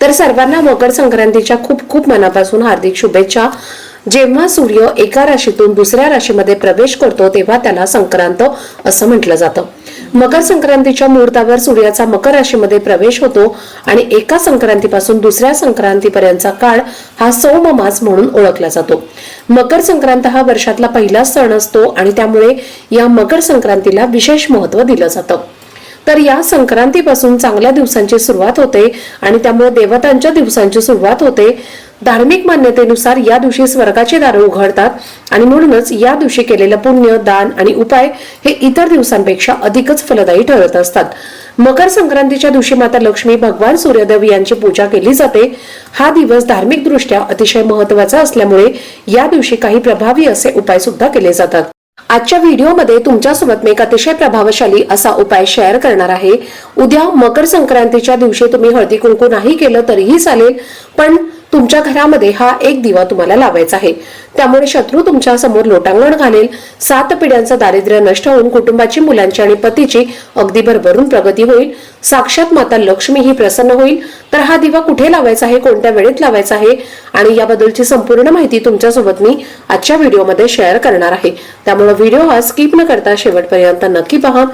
तर सर्वांना मकर संक्रांतीच्या खूप खूप मनापासून हार्दिक शुभेच्छा. जेव्हा सूर्य एका राशीतून दुसऱ्या राशीमध्ये प्रवेश करतो तेव्हा त्याला संक्रांत असं म्हटलं जातं. मकर संक्रांतीच्या मुहूर्तावर सूर्याचा मकर राशीमध्ये प्रवेश होतो आणि एका संक्रांतीपासून दुसऱ्या संक्रांतीपर्यंतचा काळ हा सौममास म्हणून ओळखला जातो. मकर संक्रांत हा वर्षातला पहिला सण असतो आणि त्यामुळे या मकर संक्रांतीला विशेष महत्त्व दिलं जातं. तर या संक्रांतीपासून चांगल्या दिवसांची सुरुवात होते आणि त्यामुळे देवतांच्या दिवसांची सुरुवात होते. धार्मिक मान्यतेनुसार या दिवशी स्वर्गाचे दारं उघडतात आणि म्हणूनच या दिवशी केलेलं पुण्य दान आणि उपाय हे इतर दिवसांपेक्षा अधिकच फलदायी ठरत असतात. मकर संक्रांतीच्या दिवशी माता लक्ष्मी भगवान सूर्यदेव यांची पूजा केली जाते. हा दिवस धार्मिक दृष्ट्या अतिशय महत्त्वाचा असल्यामुळे या दिवशी काही प्रभावी असे उपाय सुद्धा केले जातात. आजच्या व्हिडिओमध्ये तुमच्यासोबत मी एक अतिशय प्रभावशाली असा उपाय शेअर करणार आहे. उद्या मकर संक्रांतीच्या दिवशी तुम्ही हळदी कुंकू नाही केलं तरीही चालेल पण तुमच्या घरामध्ये हा एक दिवा तुम्हाला लावायचा आहे. त्यामुळे शत्रू तुमच्यासमोर लोटांगण घालेल. सात पिढ्यांचं दारिद्र्य नष्ट होऊन कुटुंबाची मुलांची आणि पतीची अगदी भरभरून प्रगती होईल. साक्षात माता लक्ष्मी ही प्रसन्न होईल. तर हा दिवा कुठे लावायचा आहे कोणत्या वेळेत लावायचा आहे? आणि याबद्दलची संपूर्ण माहिती तुमच्यासोबत मी आजच्या व्हिडिओमध्ये शेअर करणार आहे. त्यामुळे व्हिडिओ हा स्किप न करता शेवटपर्यंत नक्की पहा.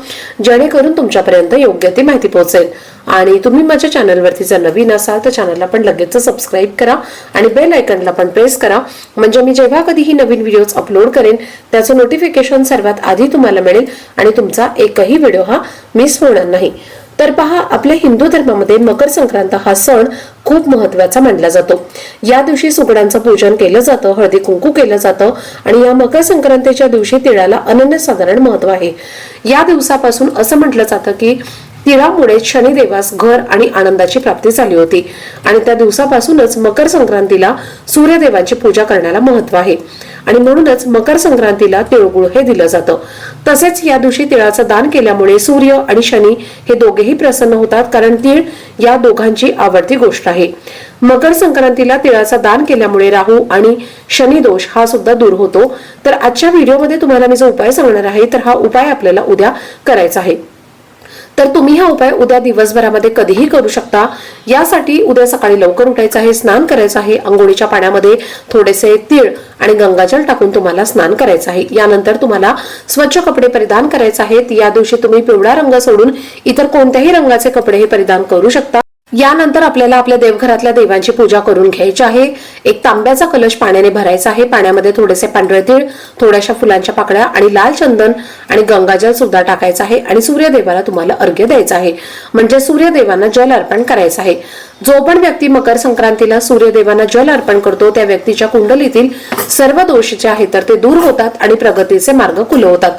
जेणेकरून तुमच्यापर्यंत योग्य ती माहिती पोहोचेल. आणि तुम्ही माझ्या चॅनलवरती जर नवीन असाल तर चॅनलला पण लगेच सबस्क्राईब करा आणि बेल आयकनला पण प्रेस करा. म्हणजे मी जेव्हा कधीही नवीन व्हिडिओज अपलोड करेन त्याचं नोटिफिकेशन सर्वात आधी तुम्हाला मिळेल आणि तुमचा एकही व्हिडिओ हा मिस होणार नाही. तर पहा आपल्या हिंदू धर्मामध्ये मकर संक्रांत हा सण खूप महत्त्वाचा मानला जातो. या दिवशी सुगडांचं पूजन केलं जातं हळदी कुंकू केलं जातं आणि या मकर संक्रांतीच्या दिवशी तिळाला अनन्यसाधारण महत्त्व आहे. या दिवसापासून असं म्हटलं जातं की तिळामुळे शनिदेवास घर आणि आनंदाची प्राप्ती झाली होती. आणि त्या दिवसापासूनच मकर संक्रांतीला सूर्यदेवाची पूजा करण्याला महत्त्व आहे. आणि म्हणूनच मकर संक्रांतीला तिळगुळ हे दिलं जातं. तसेच या दिवशी तिळाचं दान केल्यामुळे सूर्य आणि शनी हे दोघेही प्रसन्न होतात कारण तीळ या दोघांची आवडती गोष्ट आहे. मकर संक्रांतीला तिळाचं दान केल्यामुळे राहू आणि शनी दोष हा सुद्धा दूर होतो. तर आजच्या व्हिडिओमध्ये तुम्हाला मी जो उपाय सांगणार आहे तर हा उपाय आपल्याला उद्या करायचा आहे. तर तुम्ही हा उपाय उद्या दिवसभरामध्ये कधीही करू शकता. यासाठी उद्या सकाळी लवकर उठायचं आहे स्नान करायचं आहे. अंघोळीच्या पाण्यामध्ये थोडेसे तीळ आणि गंगाजल टाकून तुम्हाला स्नान करायचं आहे. यानंतर तुम्हाला स्वच्छ कपडे परिधान करायचे आहेत. या दिवशी तुम्ही पिवळा रंग सोडून इतर कोणत्याही रंगाचे कपडे हे परिधान करू शकता. यानंतर आपल्याला आपल्या देवघरातल्या देवांची पूजा करून घ्यायची आहे. एक तांब्याचा कलश पाण्याने भरायचा आहे. पाण्यामध्ये थोडेसे पांढरे तीळ थोड्याशा फुलांच्या पाकळ्या आणि लाल चंदन आणि गंगाजल सुद्धा टाकायचं आहे आणि सूर्यदेवाला तुम्हाला अर्घ्य द्यायचं आहे. म्हणजे सूर्यदेवांना जल अर्पण करायचं आहे. जो पण व्यक्ती मकर संक्रांतीला सूर्यदेवांना जल अर्पण करतो त्या व्यक्तीच्या कुंडलीतील सर्व दोष जे आहेत तर ते दूर होतात आणि प्रगतीचे मार्ग खुलवतात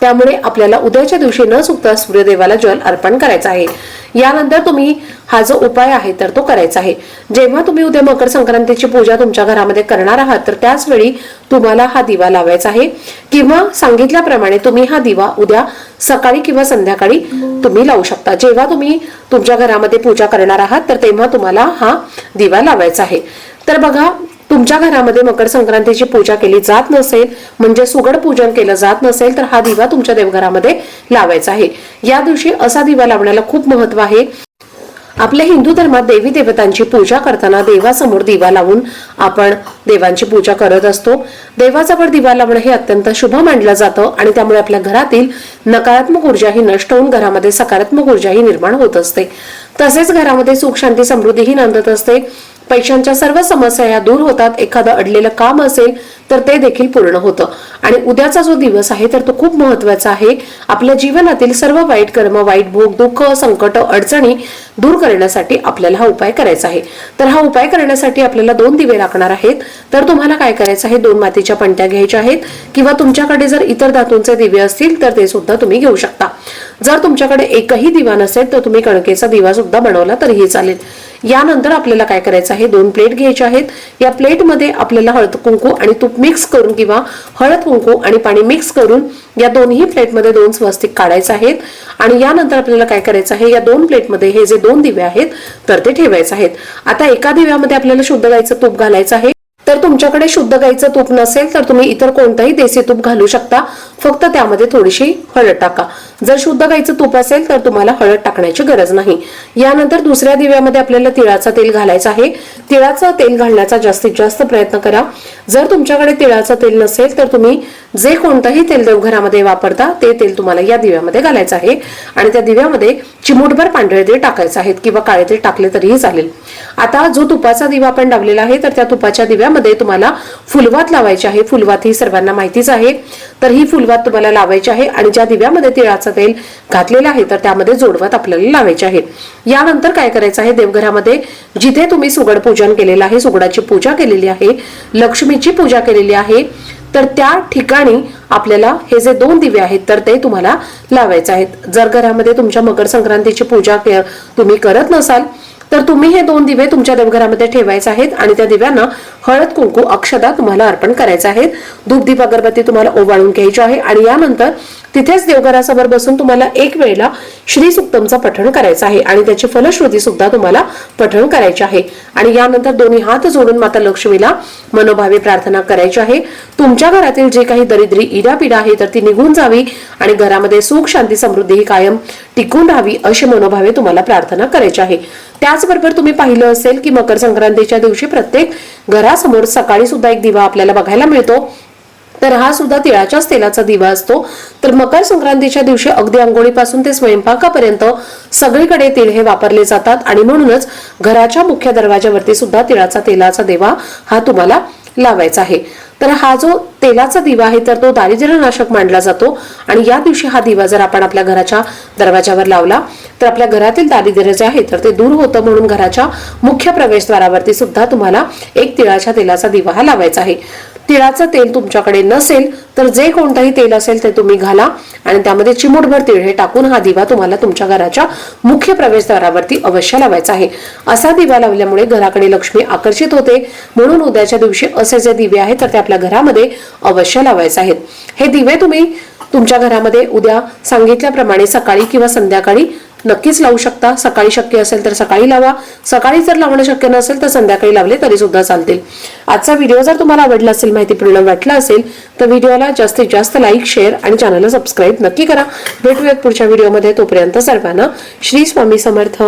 त्यामुळे आपल्याला उद्याच्या दिवशी न चुकता सूर्यदेवाला जल अर्पण करायचं आहे. यानंतर तुम्ही हा जो उपाय आहे तर तो करायचा आहे. जेव्हा तुम्ही उद्या मकर संक्रांतीची पूजा तुमच्या घरामध्ये करणार आहात तर त्याच वेळी तुम्हाला हा दिवा लावायचा आहे. किंवा सांगितल्याप्रमाणे तुम्ही हा दिवा उद्या सकाळी किंवा संध्याकाळी तुम्ही लावू शकता. जेव्हा तुम्ही तुमच्या घरामध्ये पूजा करणार आहात तर तेव्हा तुम्हाला हा दिवा लावायचा आहे. तर बघा तुमच्या घरामध्ये मकर संक्रांतीची पूजा केली जात नसेल म्हणजे सुगड पूजन केलं जात नसेल तर हा दिवा तुमच्या देवघरामध्ये लावायचा आहे. या दिवशी असा दिवा लावण्याला खूप महत्त्व आहे. आपल्या हिंदू धर्मात देवी देवतांची पूजा करताना देवासमोर दिवा लावून आपण देवांची पूजा करत असतो. देवाजवळ दिवा लावणं हे अत्यंत शुभ मानलं जातं आणि त्यामुळे आपल्या घरातील नकारात्मक ऊर्जा ही नष्ट होऊन घरामध्ये सकारात्मक ऊर्जा ही निर्माण होत असते. तसेच घरामध्ये सुख शांती समृद्धीही नांदत असते. पैशांच्या सर्व समस्या या दूर होतात एखादं अडलेलं काम असेल तर ते देखील पूर्ण होतं. आणि उद्याचा जो दिवस आहे तर तो खूप महत्त्वाचा आहे. आपल्या जीवनातील सर्व वाईट कर्म वाईट भोग दुःख संकट अडचणी दूर करण्यासाठी आपल्याला हा उपाय करायचा आहे. तर हा उपाय करण्यासाठी आपल्याला दोन दिवे लागणार आहेत. तर तुम्हाला काय करायचं आहे? दोन मातीच्या पणत्या घ्यायच्या आहेत. किंवा तुमच्याकडे जर इतर धातूंचे दिवे असतील तर ते सुद्धा तुम्ही घेऊ शकता. जर तुमच्याकडे एकही दिवा नसेल तर तुम्ही कणकेचा दिवा सुद्धा बनवला तरीही चालेल. यानंतर आपल्याला काय करायचं आहे? दोन प्लेट घ्यायचे आहेत. या प्लेटमध्ये आपल्याला हळद कुंकू आणि तूप मिक्स करून किंवा हळद कुंकू आणि पाणी मिक्स करून या दोन्ही प्लेटमध्ये दोन स्वस्तिक काढायचे आहेत. आणि यानंतर आपल्याला काय करायचं आहे? या दोन प्लेटमध्ये हे जे दोन दिवे आहेत तर ते ठेवायचे आहेत. आता एका दिव्यामध्ये आपल्याला शुद्ध गायचं तूप घालायचं आहे. तर तुमच्याकडे शुद्ध गाईचं तूप नसेल तर तुम्ही इतर कोणतंही देसी तूप घालू शकता. फक्त त्यामध्ये थोडीशी हळद टाका. जर शुद्ध गाईचं तूप असेल तर तुम्हाला हळद टाकण्याची गरज नाही. यानंतर दुसऱ्या दिव्यामध्ये आपल्याला तिळाचं तेल घालायचं आहे. तिळाचं तेल घालण्याचा जास्तीत जास्त प्रयत्न करा. जर तुमच्याकडे तिळाचं तेल नसेल तर तुम्ही जे कोणतंही तेल देवघरामध्ये वापरता ते तेल तुम्हाला या दिव्यामध्ये घालायचं आहे. आणि त्या दिव्यामध्ये चिमूटभर पांढरे तेल टाकायचं आहेत किंवा काळे तेल टाकले तरीही चालेल. आता जो तुपाचा दिवा आपण लावलेला आहे तर त्या तुपाच्या दिव्या दिव्यामध्ये तुम्हाला फुलवात लावायची आहे. फुलवात ही सर्वांना माहितीच आहे. तर ही फुलवात तुम्हाला लावायची आहे आणि ज्या दिव्यामध्ये तिळाचं तेल घातलेलं आहे तर त्यामध्ये जोडवात आपल्याला लावायचे आहे. यानंतर काय करायचं आहे? देवघरामध्ये जिथे तुम्ही सुगड पूजन केलेलं आहे सुगडाची पूजा केलेली आहे लक्ष्मीची पूजा केलेली आहे तर त्या ठिकाणी आपल्याला हे जे दोन दिवे आहेत तर ते तुम्हाला लावायचे आहेत. जर घरामध्ये तुमच्या मकर संक्रांतीची पूजा तुम्ही करत नसाल तर तुम्ही हे दोन दिवे तुमच्या देवघरामध्ये ठेवायचे आहेत आणि त्या दिव्यांना हळद कुंकू अक्षदा तुम्हाला अर्पण करायचे आहेत. धूप दीप अगरबत्ती तुम्हाला ओवाळून घ्यायची आहे आणि यानंतर तिथेच देवघरासमोर बसून तुम्हाला एक वेळेला श्री सुक्तमचं पठण करायचं आहे आणि त्याची फलश्रुती सुद्धा तुम्हाला पठण करायची आहे. आणि यानंतर दोन्ही हात जोडून माता लक्ष्मीला मनोभावे प्रार्थना करायची आहे. तुमच्या घरातील जे काही दरिद्री इडापिडा आहे तर ती निघून जावी आणि घरामध्ये सुख शांती समृद्धी ही कायम टिकून राहावी अशी मनोभावे तुम्हाला प्रार्थना करायची आहे. त्याचबरोबर तुम्ही पाहिलं असेल की मकर संक्रांतीच्या दिवशी प्रत्येक घरासमोर सकाळी सुद्धा एक दिवा आपल्याला बघायला मिळतो. तर हा सुद्धा तिळाच्याच तेलाचा दिवा असतो. तर मकर संक्रांतीच्या दिवशी अगदी अंघोळीपासून ते स्वयंपाकापर्यंत सगळीकडे तिळ हे वापरले जातात आणि म्हणूनच घराच्या मुख्य दरवाजावरती सुद्धा तिळाचा तेलाचा दिवा हा तुम्हाला लावायचा आहे. तर हा जो तेलाचा दिवा आहे तर तो दारिद्र्यनाशक मानला जातो. आणि या दिवशी हा दिवा जर आपण आपल्या घराच्या दरवाजावर लावला तर आपल्या घरातील दारिद्र्य जे आहे तर ते दूर होतं म्हणून घराच्या मुख्य प्रवेशद्वारावरती सुद्धा तुम्हाला एक तिळाच्या तेलाचा दिवा हा लावायचा आहे. तिळाचं तेल तुमच्याकडे नसेल तर जे कोणतंही तेल असेल ते तुम्ही घाला आणि त्यामध्ये चिमूटभर तिळ हे टाकून हा दिवा तुम्हाला तुमच्या घराच्या मुख्य प्रवेशद्वारावरती अवश्य लावायचा आहे. असा दिवा लावल्यामुळे घराकडे लक्ष्मी आकर्षित होते. म्हणून उद्याच्या दिवशी असे जे दिवे आहेत तर ते आपल्या घरामध्ये अवश्य लावायचे आहेत. हे दिवे तुम्ही तुमच्या घरामध्ये उद्या सांगितल्याप्रमाणे सकाळी किंवा संध्याकाळी नक्कीच लावू शकता. सकाळी शक्य असेल तर सकाळी लावा. सकाळी जर लावणं शक्य नसेल तर संध्याकाळी लावले तरी सुद्धा चालतील. आजचा व्हिडिओ जर तुम्हाला आवडला असेल माहितीपूर्ण वाटला असेल तर व्हिडिओला जास्तीत जास्त लाईक शेअर आणि चॅनलला सबस्क्राईब नक्की करा. भेटूयात पुढच्या व्हिडिओमध्ये तोपर्यंत सर्वांना श्री स्वामी समर्थ.